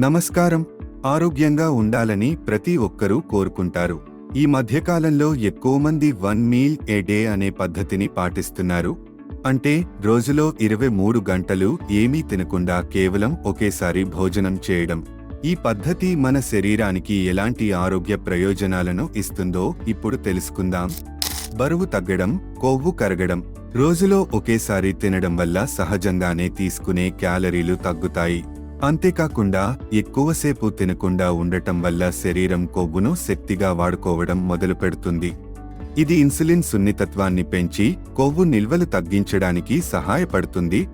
నమస్కారం. ఆరోగ్యంగా ఉండాలని ప్రతి ఒక్కరూ కోరుకుంటారు. ఈ మధ్యకాలంలో ఎక్కువ మంది వన్ మీల్ ఏ డే అనే పద్ధతిని పాటిస్తున్నారు. అంటే రోజులో ఇరవై మూడు గంటలు ఏమీ తినకుండా కేవలం ఒకేసారి భోజనం చేయడం. ఈ పద్ధతి మన శరీరానికి ఎలాంటి ఆరోగ్య ప్రయోజనాలను ఇస్తుందో ఇప్పుడు తెలుసుకుందాం. బరువు తగ్గడం కొవ్వు కరగడం రోజులో ఒకేసారి తినడం వల్ల సహజంగానే తీసుకునే క్యాలరీలు తగ్గుతాయి. అంతేకాకుండా ఎక్కువసేపు తినకుండా ఉండటం వల్ల శరీరం కొవ్వును శక్తిగా వాడుకోవడం మొదలు పెడుతుంది ఇది ఇన్సులిన్ సున్నితత్వాన్ని పెంచి కొవ్వు నిల్వలు తగ్గించడానికి సహాయపడుతుంది.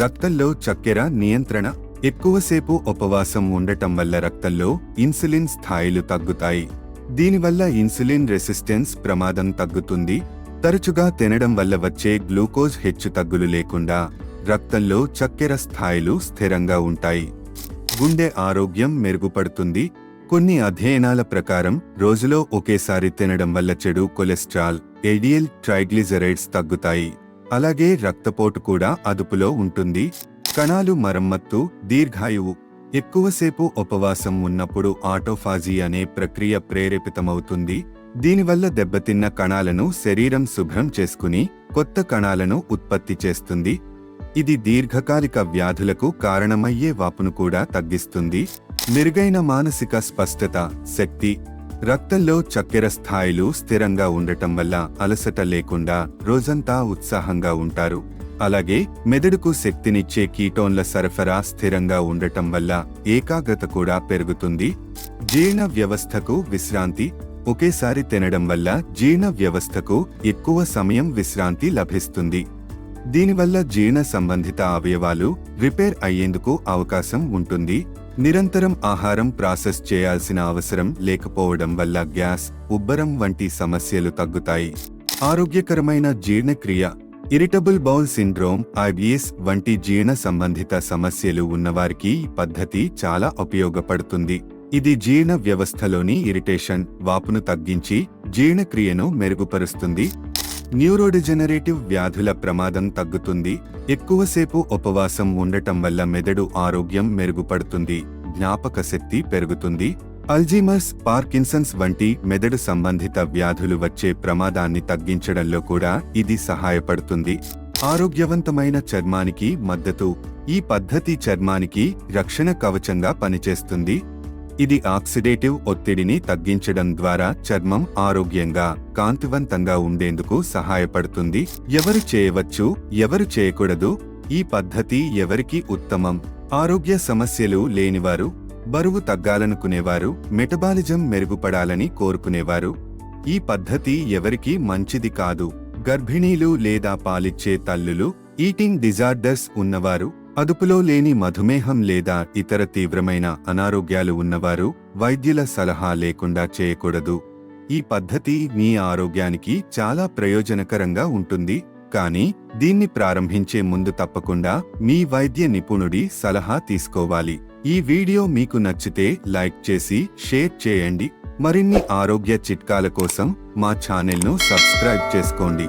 రక్తంలో చక్కెర నియంత్రణ ఎక్కువసేపు ఉపవాసం ఉండటం వల్ల రక్తంలో ఇన్సులిన్ స్థాయిలు తగ్గుతాయి. దీనివల్ల ఇన్సులిన్ రెసిస్టెన్స్ ప్రమాదం తగ్గుతుంది. తరచుగా తినడం వల్ల వచ్చే గ్లూకోజ్ హెచ్చు తగ్గులు లేకుండా రక్తంలో చక్కెర స్థాయిలు స్థిరంగా ఉంటాయి. గుండె ఆరోగ్యం మెరుగుపడుతుంది. కొన్ని అధ్యయనాల ప్రకారం రోజులో ఒకేసారి తినడం వల్ల చెడు కొలెస్ట్రాల్ ఎడిఎల్ ట్రైగ్లిజరైడ్స్ తగ్గుతాయి. అలాగే రక్తపోటు కూడా అదుపులో ఉంటుంది. కణాలు మరమ్మత్తు దీర్ఘాయువు. ఎక్కువసేపు ఉపవాసం ఉన్నప్పుడు ఆటోఫాజీ అనే ప్రక్రియ ప్రేరేపితమవుతుంది. దీనివల్ల దెబ్బతిన్న కణాలను శరీరం శుభ్రం చేసుకుని కొత్త కణాలను ఉత్పత్తి చేస్తుంది. ఇది దీర్ఘకాలిక వ్యాధులకు కారణమయ్యే వాపును కూడా తగ్గిస్తుంది. మెరుగైన మానసిక స్పష్టత శక్తి రక్తంలో చక్కెర స్థాయిలు స్థిరంగా ఉండటం వల్ల అలసట లేకుండా రోజంతా ఉత్సాహంగా ఉంటారు. అలాగే మెదడుకు శక్తినిచ్చే కీటోన్ల సరఫరా స్థిరంగా ఉండటం వల్ల ఏకాగ్రత కూడా పెరుగుతుంది. జీర్ణ వ్యవస్థకు విశ్రాంతి ఒకేసారి తినడం వల్ల జీర్ణ వ్యవస్థకు ఎక్కువ సమయం విశ్రాంతి లభిస్తుంది. దీనివల్ల జీర్ణ సంబంధిత అవయవాలు రిపేర్ అయ్యేందుకు అవకాశం ఉంటుంది. నిరంతరం ఆహారం ప్రాసెస్ చేయాల్సిన అవసరం లేకపోవడం వల్ల గ్యాస్ ఉబ్బరం వంటి సమస్యలు తగ్గుతాయి. ఆరోగ్యకరమైన జీర్ణక్రియ ఇరిటబుల్ బౌల్ సిండ్రోమ్ ఐబిఎస్ వంటి జీర్ణ సంబంధిత సమస్యలు ఉన్నవారికి ఈ పద్ధతి చాలా ఉపయోగపడుతుంది. ఇది జీర్ణ వ్యవస్థలోని ఇరిటేషన్ వాపును తగ్గించి జీర్ణక్రియను మెరుగుపరుస్తుంది. న్యూరోడిజెనరేటివ్ వ్యాధుల ప్రమాదం తగ్గుతుంది. ఎక్కువసేపు ఉపవాసం ఉండటం వల్ల మెదడు ఆరోగ్యం మెరుగుపడుతుంది. జ్ఞాపక శక్తి పెరుగుతుంది. అల్జీమర్స్ పార్కిన్సన్స్ వంటి మెదడు సంబంధిత వ్యాధులు వచ్చే ప్రమాదాన్ని తగ్గించడంలో కూడా ఇది సహాయపడుతుంది. ఆరోగ్యవంతమైన చర్మానికి మద్దతు. ఈ పద్ధతి చర్మానికి రక్షణ కవచంగా పనిచేస్తుంది. ఇది ఆక్సిడేటివ్ ఒత్తిడిని తగ్గించడం ద్వారా చర్మం ఆరోగ్యంగా కాంతివంతంగా ఉండేందుకు సహాయపడుతుంది. ఎవరు చేయవచ్చు ఎవరు చేయకూడదు ఈ పద్ధతి ఎవరికి ఉత్తమం? ఆరోగ్య సమస్యలు లేనివారు బరువు తగ్గాలనుకునేవారు మెటబాలిజం మెరుగుపడాలని కోరుకునేవారు. ఈ పద్ధతి ఎవరికీ మంచిది కాదు. గర్భిణీలు లేదా పాలిచ్చే తల్లులు ఈటింగ్ డిజార్డర్స్ ఉన్నవారు అదుపులో లేని మధుమేహం లేదా ఇతర తీవ్రమైన అనారోగ్యాలు ఉన్నవారు వైద్యుల సలహా లేకుండా చేయకూడదు. ఈ పద్ధతి మీ ఆరోగ్యానికి చాలా ప్రయోజనకరంగా ఉంటుంది. కానీ దీన్ని ప్రారంభించే ముందు తప్పకుండా మీ వైద్య నిపుణుడి సలహా తీసుకోవాలి. ఈ వీడియో మీకు నచ్చితే లైక్ చేసి షేర్ చేయండి. మరిన్ని ఆరోగ్య చిట్కాల కోసం మా ఛానల్ను సబ్స్క్రైబ్ చేసుకోండి.